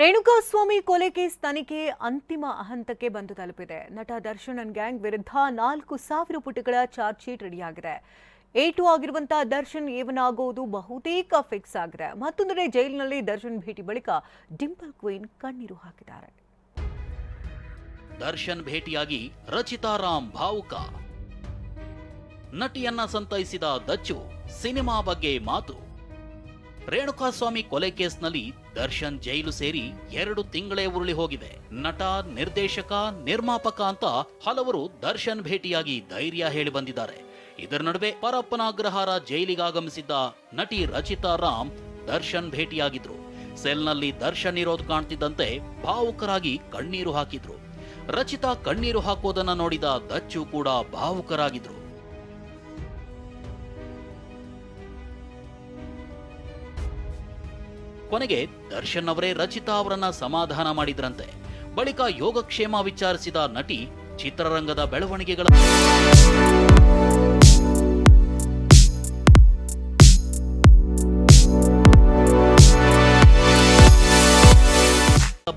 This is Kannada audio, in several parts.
ರೇಣುಕಾಸ್ವಾಮಿ ಕೊಲೆ ಕೇಸ್ ತನಿಖೆ ಅಂತಿಮ ಹಂತಕ್ಕೆ ಬಂದು ತಲುಪಿದೆ. ನಟ ದರ್ಶನ್ ಗ್ಯಾಂಗ್ ವಿರುದ್ಧ ನಾಲ್ಕು ಸಾವಿರ ಪುಟಗಳ ಚಾರ್ಜ್ ಶೀಟ್ ರೆಡಿಯಾಗಿದೆ. ಏಟು ಆಗಿರುವಂತಹ ದರ್ಶನ್ ಏವನಾಗುವುದು ಬಹುತೇಕ ಫಿಕ್ಸ್ ಆಗಿದೆ. ಮತ್ತೊಂದೆಡೆ ಜೈಲಿನಲ್ಲಿ ದರ್ಶನ್ ಭೇಟಿ ಬಳಿಕ ಡಿಂಪಲ್ ಕ್ವೀನ್ ಕಣ್ಣೀರು ಹಾಕಿದ್ದಾರೆ. ದರ್ಶನ್ ಭೇಟಿಯಾಗಿ ರಚಿತಾರಾಮ್ ಭಾವುಕ. ನಟಿಯನ್ನ ಸಂತೈಸಿದ ದಚ್ಚು ಸಿನಿಮಾ ಬಗ್ಗೆ ಮಾತು. ರೇಣುಕಾಸ್ವಾಮಿ ಕೊಲೆ ಕೇಸ್ನಲ್ಲಿ ದರ್ಶನ್ ಜೈಲು ಸೇರಿ ಎರಡು ತಿಂಗಳೇ ಉರುಳಿ ಹೋಗಿದೆ. ನಟ, ನಿರ್ದೇಶಕ, ನಿರ್ಮಾಪಕ ಅಂತ ಹಲವರು ದರ್ಶನ್ ಭೇಟಿಯಾಗಿ ಧೈರ್ಯ ಹೇಳಿ ಬಂದಿದ್ದಾರೆ. ಇದರ ನಡುವೆ ಪರಪ್ಪನಾಗ್ರಹಾರ ಜೈಲಿಗಾಗಮಿಸಿದ್ದ ನಟಿ ರಚಿತಾ ರಾಮ್ ದರ್ಶನ್ ಭೇಟಿಯಾಗಿದ್ರು. ಸೆಲ್ನಲ್ಲಿ ದರ್ಶನ್ ಇರೋದು ಕಾಣ್ತಿದ್ದಂತೆ ಭಾವುಕರಾಗಿ ಕಣ್ಣೀರು ಹಾಕಿದ್ರು. ರಚಿತಾ ಕಣ್ಣೀರು ಹಾಕೋದನ್ನ ನೋಡಿದ ದಚ್ಚು ಕೂಡ ಭಾವುಕರಾಗಿದ್ರು. ಕೊನೆಗೆ ದರ್ಶನ್ ಅವರೇ ರಚಿತಾ ಅವರನ್ನ ಸಮಾಧಾನ ಮಾಡಿದ್ರಂತೆ. ಬಳಿಕ ಯೋಗಕ್ಷೇಮ ವಿಚಾರಿಸಿದ ನಟಿ ಚಿತ್ರರಂಗದ ಬೆಳವಣಿಗೆಗಳ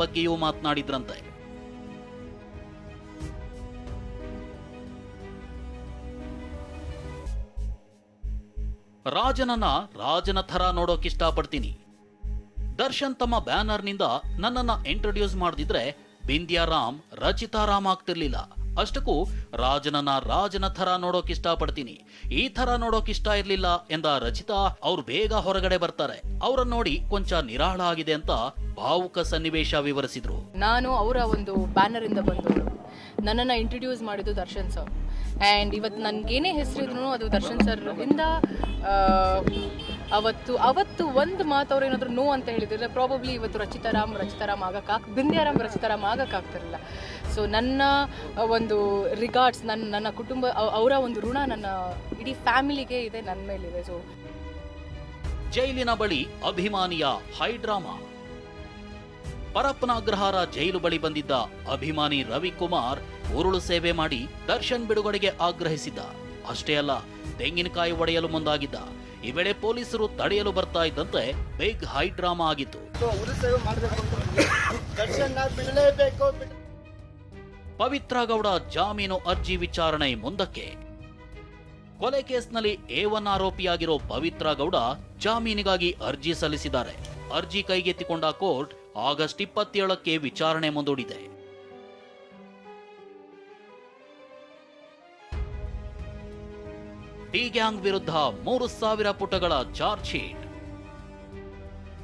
ಬಗ್ಗೆಯೂ ಮಾತನಾಡಿದ್ರಂತೆ. ರಾಜನನ್ನ ರಾಜನ ಥರ ನೋಡೋಕೆ ಇಷ್ಟಪಡ್ತೀನಿ. ದರ್ಶನ್ ತಮ್ಮ ಬ್ಯಾನರ್ನಿಂದ ನನ್ನನ್ನ ಇಂಟ್ರೊಡ್ಯೂಸ್ ರಾಮ್ ರಚಿತಾ ರಾಮ್ ಆಗ್ತಿರ್ಲಿಲ್ಲ. ಅಷ್ಟಕ್ಕೂ ರಾಜನನ್ನ ರಾಜನ ಥರ ನೋಡೋಕ್ ಇಷ್ಟಪಡ್ತೀನಿ. ಈ ಥರ ನೋಡೋಕ್ ಇಷ್ಟ ಇರ್ಲಿಲ್ಲ ಎಂದ ರಚಿತಾ ಅವ್ರು ಬೇಗ ಹೊರಗಡೆ ಬರ್ತಾರೆ. ಅವರನ್ನ ನೋಡಿ ಕೊಂಚ ನಿರಾಳ ಆಗಿದೆ ಅಂತ ಭಾವುಕ ಸನ್ನಿವೇಶ ವಿವರಿಸಿದ್ರು. ನಾನು ಅವರ ಒಂದು ಬ್ಯಾನರ್ ಇಂದ ಬಂದವರು ನನ್ನನ್ನು ಇಂಟ್ರೊಡ್ಯೂಸ್ ಮಾಡಿದ್ದು ದರ್ಶನ್ ಸರ್. ಆ್ಯಂಡ್ ಇವತ್ತು ನನಗೇನೇ ಹೆಸರಿದ್ರು ಅದು ದರ್ಶನ್ ಸರ್ ಇಂದ ಅವತ್ತು ಅವತ್ತು ಒಂದು ಮಾತು ಅವ್ರು ಏನಾದರೂ ನೋ ಅಂತ ಹೇಳಿದ್ರೆ ಪ್ರಾಬಬ್ಲಿ ಇವತ್ತು ರಚಿತಾರಾಮ್ ರಚಿತಾರಾಮ್ ಆಗಕ್ಕಾಗ್ ಬಿಂದ್ಯಾರಾಮ್ ರಚಿತಾರಾಮ್ ಆಗಕ್ಕಾಗ್ತಿರಲಿಲ್ಲ ಸೊ ನನ್ನ ಒಂದು ರಿಗಾರ್ಡ್ಸ್ ನನ್ನ ನನ್ನ ಕುಟುಂಬ ಅವ್- ಅವರ ಒಂದು ಋಣ ನನ್ನ ಇಡೀ ಫ್ಯಾಮಿಲಿಗೆ ಇದೆ ನನ್ನ ಮೇಲಿದೆ. ಸೊ ಜೈಲಿನ ಬಳಿ ಅಭಿಮಾನಿಯ ಹೈಡ್ರಾಮಾ. ಪರಪ್ಪನಾಗ್ರಹಾರ ಜೈಲು ಬಳಿ ಬಂದಿದ್ದ ಅಭಿಮಾನಿ ರವಿಕುಮಾರ್ ಉರುಳು ಸೇವೆ ಮಾಡಿ ದರ್ಶನ್ ಬಿಡುಗಡೆಗೆ ಆಗ್ರಹಿಸಿದ್ದ. ಅಷ್ಟೇ ಅಲ್ಲ, ತೆಂಗಿನಕಾಯಿ ಒಡೆಯಲು ಮುಂದಾಗಿದ್ದ. ಈ ವೇಳೆ ಪೊಲೀಸರು ತಡೆಯಲು ಬರ್ತಾ ಇದ್ದಂತೆ ಬಿಗ್ ಆಗಿತ್ತು. ದರ್ಶನ್ ಬಿಡಲೇಬೇಕು ಬಿಡ ಪವಿತ್ರ ಗೌಡ ಜಾಮೀನು ಅರ್ಜಿ ವಿಚಾರಣೆ ಮುಂದಕ್ಕೆ. ಕೊಲೆ ಕೇಸ್ನಲ್ಲಿ ಎ ಒನ್ ಆರೋಪಿಯಾಗಿರೋ ಪವಿತ್ರ ಗೌಡ ಜಾಮೀನಿಗಾಗಿ ಅರ್ಜಿ ಸಲ್ಲಿಸಿದ್ದಾರೆ. ಅರ್ಜಿ ಕೈಗೆತ್ತಿಕೊಂಡ ಕೋರ್ಟ್ ಆಗಸ್ಟ್ ಇಪ್ಪತ್ತೇಳಕ್ಕೆ ವಿಚಾರಣೆ ಮುಂದೂಡಿದೆ. ಟಿ ಗ್ಯಾಂಗ್ ವಿರುದ್ಧ ಮೂರು ಸಾವಿರ ಪುಟಗಳ ಚಾರ್ಜ್ ಶೀಟ್.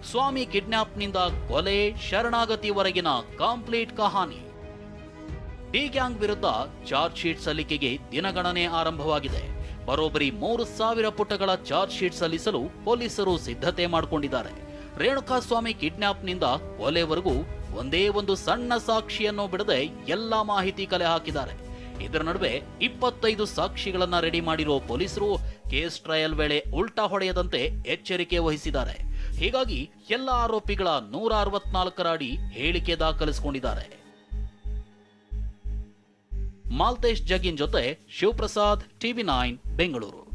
ಸ್ವಾಮಿ ಕಿಡ್ನಾಪ್ನಿಂದ ಕೊಲೆ ಶರಣಾಗತಿವರೆಗಿನ ಕಂಪ್ಲೀಟ್ ಕಹಾನಿ. ಟಿ ಗ್ಯಾಂಗ್ ವಿರುದ್ಧ ಚಾರ್ಜ್ ಶೀಟ್ ಸಲ್ಲಿಕೆಗೆ ದಿನಗಣನೆ ಆರಂಭವಾಗಿದೆ. ಬರೋಬ್ಬರಿ ಮೂರು ಸಾವಿರ ಪುಟಗಳ ಚಾರ್ಜ್ ಶೀಟ್ ಸಲ್ಲಿಸಲು ಪೊಲೀಸರು ಸಿದ್ಧತೆ ಮಾಡಿಕೊಂಡಿದ್ದಾರೆ. ರೇಣುಕಾಸ್ವಾಮಿ ಕಿಡ್ನಾಪ್ನಿಂದ ಕೊಲೆವರೆಗೂ ಒಂದೇ ಒಂದು ಸಣ್ಣ ಸಾಕ್ಷಿಯನ್ನು ಬಿಡದೆ ಎಲ್ಲ ಮಾಹಿತಿ ಕಲೆ ಹಾಕಿದ್ದಾರೆ. ಇದರ ನಡುವೆ ಇಪ್ಪತ್ತೈದು ಸಾಕ್ಷಿಗಳನ್ನ ರೆಡಿ ಮಾಡಿರುವ ಪೊಲೀಸರು ಕೇಸ್ ಟ್ರಯಲ್ ವೇಳೆ ಉಲ್ಟಾ ಹೊಡೆಯದಂತೆ ಎಚ್ಚರಿಕೆ ವಹಿಸಿದ್ದಾರೆ. ಹೀಗಾಗಿ ಎಲ್ಲ ಆರೋಪಿಗಳ ನೂರ ಅರವತ್ನಾಲ್ಕರ ಅಡಿ ಹೇಳಿಕೆ ದಾಖಲಿಸಿಕೊಂಡಿದ್ದಾರೆ. ಮಾಲ್ತೇಶ್ ಜಗಿನ್ ಜೊತೆ ಶಿವಪ್ರಸಾದ್, ಟಿವಿ ನೈನ್, ಬೆಂಗಳೂರು.